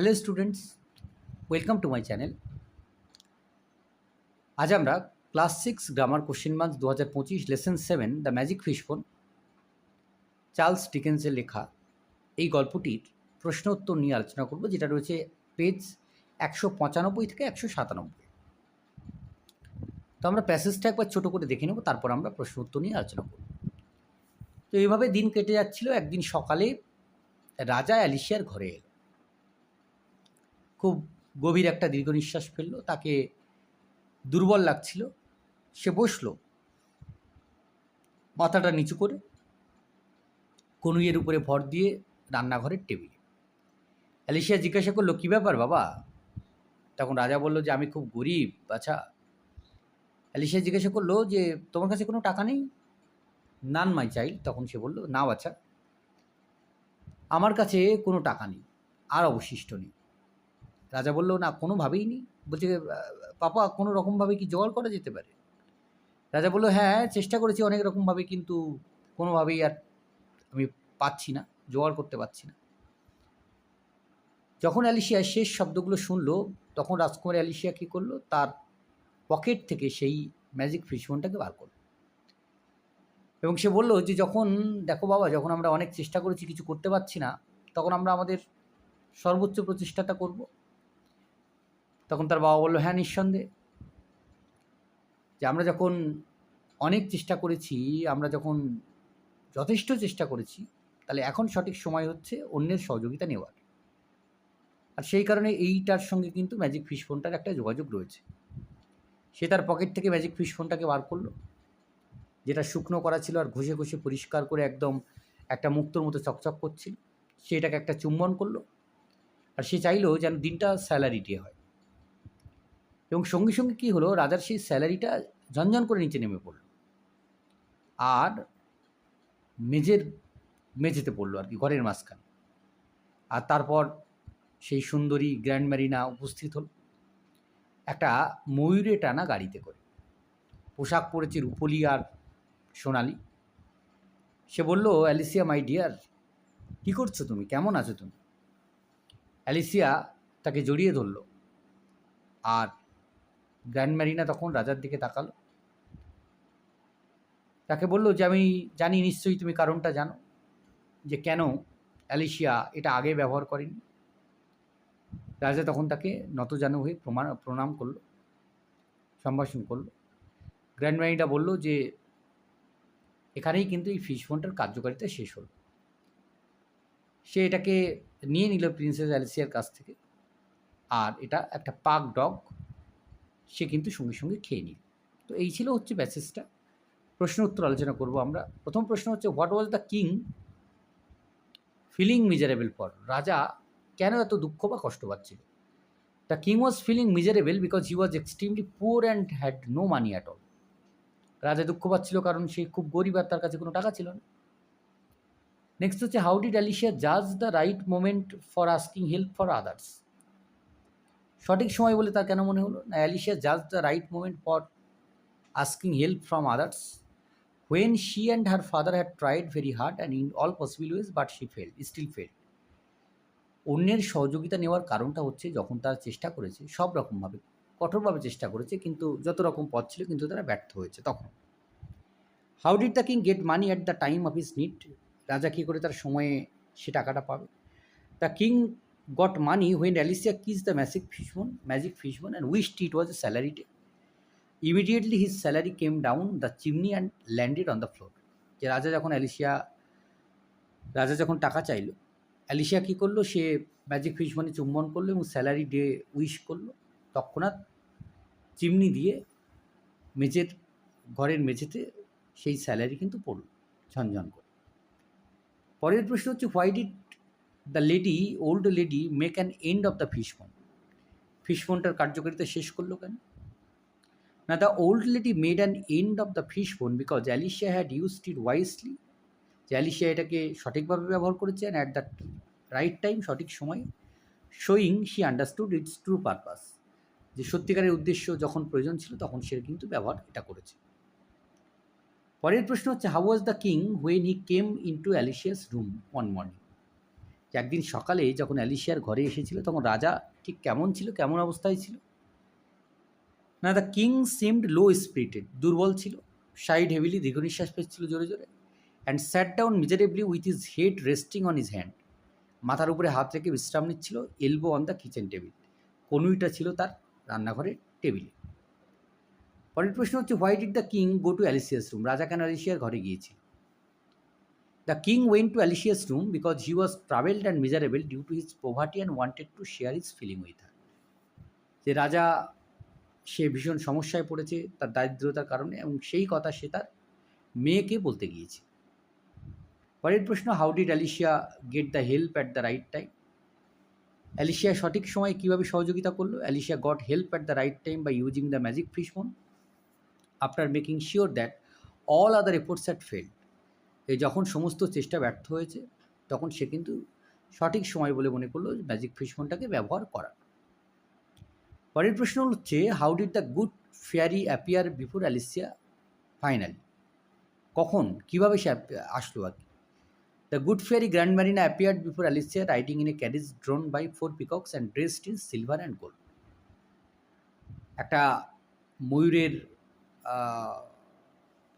Hello students welcome to my channel আজ আমরা class six grammar question month দু হাজার পঁচিশ lesson seven the magic fishbone Charles ডিকেন্সের লেখা এই গল্পটির প্রশ্ন উত্তর নিয়ে আলোচনা করব, যেটা রয়েছে পেজ একশো পঁচানব্বই থেকে একশো সাতানব্বই। তো আমরা প্যাসেজটা একবার ছোটো করে দেখে নেব, তারপর আমরা প্রশ্ন উত্তর নিয়ে আলোচনা করব। তো এইভাবে দিন কেটে যাচ্ছিল, একদিন সকালে রাজা অ্যালিশিয়ার ঘরে এলো। খুব গভীর একটা দীর্ঘ নিঃশ্বাস ফেলল, তাকে দুর্বল লাগছিল। সে বসল, মাথাটা নিচু করে কনুইয়ের উপরে ভর দিয়ে রান্নাঘরের টেবিলে। অ্যালিশিয়া জিজ্ঞাসা করল, কী ব্যাপার বাবা? তখন রাজা বলল, যে আমি খুব গরিব আচ্ছা। অ্যালিশিয়া জিজ্ঞাসা করল, যে তোমার কাছে কোনো টাকা নেই? নান মাই চাইল্ড তখন সে বলল না বাচ্চা আমার কাছে কোনো টাকা নেই, আর অবশিষ্ট নেই। রাজা বলল, না, কোনোভাবেই নেই। বলছে পাপা কোনো রকমভাবে কি জোগাড় করা যেতে পারে? রাজা বলল হ্যাঁ চেষ্টা করেছি অনেক রকমভাবে, কিন্তু কোনোভাবেই আর আমি পাচ্ছি না, জোগাড় করতে পারছি না। যখন অ্যালিশিয়া শেষ শব্দগুলো শুনলো, তখন রাজকুমার অ্যালিশিয়া কী করল? তার পকেট থেকে সেই ম্যাজিক ফিশ ফোনটাকে বার করল। এবং সে বলল যে, যখন, দেখো বাবা, যখন আমরা অনেক চেষ্টা করেছি, কিছু করতে পারছি না, তখন আমরা আমাদের সর্বোচ্চ প্রচেষ্টাটা করব। তখন তার বাবা বলল হ্যাঁ নিঃসন্দেহে। যে আমরা যখন অনেক চেষ্টা করেছি, আমরা যখন যথেষ্ট চেষ্টা করেছি, তাহলে এখন সঠিক সময় হচ্ছে অন্যের সহযোগিতা নেওয়ার। আর সেই কারণে এইটার সঙ্গে কিন্তু ম্যাজিক ফিশ ফোনটার একটা যোগাযোগ রয়েছে। সে তার পকেট থেকে ম্যাজিক ফিশ ফোনটাকে বার করল, যেটা শুকনো করা ছিল আর ঘষে ঘষে পরিষ্কার করে একদম একটা মুক্তোর মতো চকচক করছিল। সে এটাকে একটা চুম্বন করল। আর সে চাইলো যেন দিনটা স্যালারি দিয়ে হয়। এবং সঙ্গে সঙ্গে কী হলো, রাজার সেই স্যালারিটা ঝনঝন করে নিচে নেমে পড়ল। আর মেজের মেঝেতে পড়ল আর কি, ঘরের মাঝখানে। আর তারপর সেই সুন্দরী গ্র্যান্ড ম্যারিনা উপস্থিত হল। একটা ময়ূরে টানা গাড়িতে করে। পোশাক পরেছে রূপলি আর সোনালি। সে বলল, অ্যালিসিয়া, মাই ডিয়ার, কী করছ তুমি? কেমন আছো তুমি? অ্যালিসিয়া তাকে জড়িয়ে ধরলো। আর গ্র্যান্ড ম্যারিনা তখন রাজার দিকে তাকালো। তাকে বলল যে, আমি জানি নিশ্চয়ই তুমি কারণটা জানো যে কেন অ্যালিশিয়া এটা আগে ব্যবহার করেনি। রাজা তখন তাকে নতজানু হয়ে প্রমাণ প্রণাম করল, সম্ভাষণ করল। গ্র্যান্ড ম্যারিনা বলল যে, এখানেই কিন্তু এই ফিশ ফোনটার কার্যকারিতা শেষ হলো। সে এটাকে নিয়ে নিল প্রিন্সেস অ্যালিসিয়ার কাছ থেকে। আর এটা একটা পাক ডগ সে কিন্তু সঙ্গে সঙ্গে খেয়ে নিল। তো এই ছিল হচ্ছে প্যাসেজটা প্রশ্ন উত্তর আলোচনা করব আমরা। প্রথম প্রশ্ন হচ্ছে what was the king feeling miserable for রাজা কেন এত দুঃখ বা কষ্ট পাচ্ছিল? The king was feeling miserable because he was extremely poor and had no money at all রাজা দুঃখ পাচ্ছিল কারণ সে খুব গরিব আর তার কাছে কোনো টাকা ছিল না। নেক্সট হচ্ছে হাউ ডিড অ্যালিশিয়া জাজ the right moment for asking help for others সঠিক সময় বলে তার কেন মনে হলো? না অ্যালিশিয়া জাজ the right moment for asking help from others when she and her father had tried very hard and in all possible ways but she fail still fail অন্যের সহযোগিতা নেওয়ার কারণটা হচ্ছে যখন তারা চেষ্টা করেছে, সব রকমভাবে, কঠোরভাবে চেষ্টা করেছে, কিন্তু যত রকম পথ ছিল কিন্তু তারা ব্যর্থ হয়েছে তখন। How did the king get money at the time of his need রাজা কী করে তার সময়ে সে টাকাটা পাবে? The king got money when Alicia kiss the magic fishbone magic fishbone and wished it was a salary day immediately his salary came down the chimney and landed on the floor যে রাজা যখন Alicia রাজা যখন টাকা চাইলো Alicia কী করল? সে magic fish মানে চুম্বন করল এবং স্যালারি ডে উইশ করল। তৎক্ষণাৎ চিমনি দিয়ে মেঝের, ঘরের মেঝেতে সেই স্যালারি কিন্তু পড়ল, ঝনঝন করে। পরের প্রশ্ন হচ্ছে why did the lady old lady make an end of the fishbone fish ফোনটার কার্যকারিতা শেষ করল কেন? না the old lady made an end of the fishbone because Alicia had used it wisely যে অ্যালিশিয়া এটাকে সঠিকভাবে ব্যবহার করেছে and at the right time সঠিক সময় showing she understood its true purpose যে সত্যিকারের উদ্দেশ্য যখন প্রয়োজন ছিল, তখন সে কিন্তু ব্যবহার এটা করেছে। পরের প্রশ্ন হচ্ছে how was the king when he came in to Alicia's room one morning একদিন সকালে যখন অ্যালিশিয়ার ঘরে এসেছিল, তখন রাজা ঠিক কেমন ছিল, কেমন অবস্থায় ছিল? না the king seemed low spirited দুর্বল ছিল সাইড হেভিলি দীর্ঘ নিঃশ্বাস ফেলছিল জোরে জোরে and sat down miserably with his head resting on his hand মাথার উপরে হাত রেখে বিশ্রাম নিচ্ছিল elbow on the kitchen table কনুইটা ছিল তার রান্নাঘরের টেবিলে পরের প্রশ্ন হচ্ছে why did the king go to Alicia's room রাজা কেন অ্যালিসিয়ার ঘরে গিয়েছিল? The king went to Alicia's room because he was troubled and miserable due to his poverty and wanted to share his feeling with her যে রাজা, সে ভীষণ সমস্যায় পড়েছে তার দারিদ্রতার কারণে এবং সেই কথা সে তার মেয়েকে বলতে গিয়েছে। পরের প্রশ্ন how did Alicia get the help at the right time Alicia সঠিক সময়ে কীভাবে সহযোগিতা করল? Alicia got help at the right time by using the magic fishbone after making sure that all other efforts at failed যখন সমস্ত চেষ্টা ব্যর্থ হয়েছে, তখন সে কিন্তু সঠিক সময় বলে মনে করল ম্যাজিক ফিশ ফোনটাকে ব্যবহার করা। পরের প্রশ্ন হচ্ছে how did the good fairy appear before Alicia finally কখন? কীভাবে সে আসলো আর কি? The good fairy grand Marina appeared before Alicia riding in a carriage drawn by four peacocks and dressed in silver and gold একটা ময়ূরের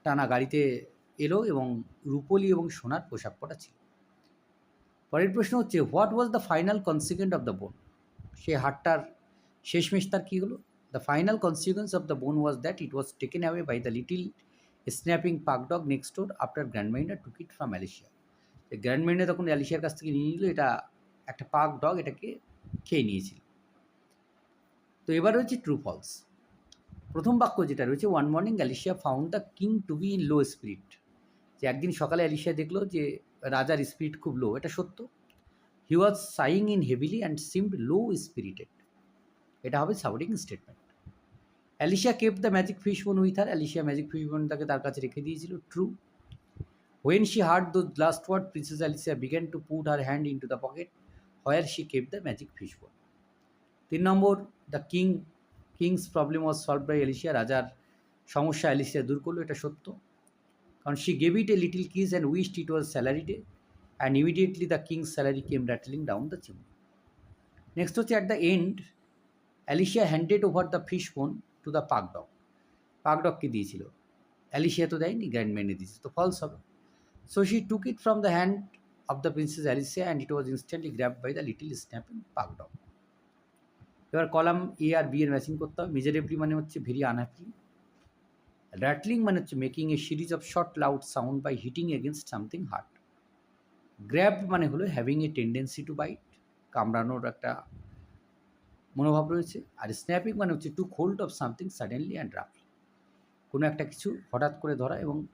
টানা গাড়িতে এলো এবং রূপলি এবং সোনার পোশাক পরা ছিল। পরের প্রশ্ন হচ্ছে what was the final consequent of the bone সে হাটটার শেষমেশ তার কী হলো? The final consequence of the bone was that it was taken away by the little snapping pug dog next door after grand minder took it from Alicia grand minder তখন অ্যালিশিয়ার কাছ থেকে নিয়ে নিল, এটা একটা পাক ডগ এটাকে খেয়ে নিয়েছিল। তো এবার রয়েছে ট্রু ফলস প্রথম বাক্য যেটা রয়েছে one morning Alicia found the king to be in low spirit যে একদিন সকালে অ্যালিশিয়া দেখল যে রাজার স্পিরিট খুব লো এটা সত্য। He was saying in heavily and seemed low spirited এটা হবে সাউডিং statement. Alicia kept the magic fish bone with R Alicia magic fish বোনটাকে তার কাছে রেখে দিয়েছিল। True when she heard those last word princess Alicia began to put her hand into the pocket where she kept the magic fish bone তিন number the king king's problem was solved by Alicia. রাজার সমস্যা অ্যালিশিয়া দূর করল, এটা সত্য। কারণ she gave it a little kiss and wished it was salary day and immediately the king's salary came rattling down the chimney next হচ্ছে at the end Alicia handed over the fish bone to the pug dog pug ডগকে দিয়েছিল? অ্যালিশিয়া তো দেয়নি grand ম্যানে দিয়েছে, তো false হবে। So she took it from the hand of the princess Alicia and it was instantly grabbed by the little snapping pug dog এবার column A আর B এর matching করতে হবে। মেজারেবলি মানে হচ্ছে ভেরি আনহ্যাপি র্যাটলিং মানে হচ্ছে making a series of short loud sound by hitting against something hard grab মানে হলো having a tendency to bite কামড়ানোর একটা মনোভাব রয়েছে। আর স্ন্যাপিং মানে হচ্ছে to hold of something suddenly and রাফলি কোনো একটা কিছু হঠাৎ করে ধরা এবং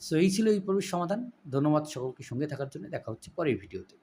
সো এই ছিল এই পর্বের সমাধান। ধন্যবাদ সকলকে সঙ্গে থাকার জন্য। দেখা হচ্ছে পরের ভিডিওতে।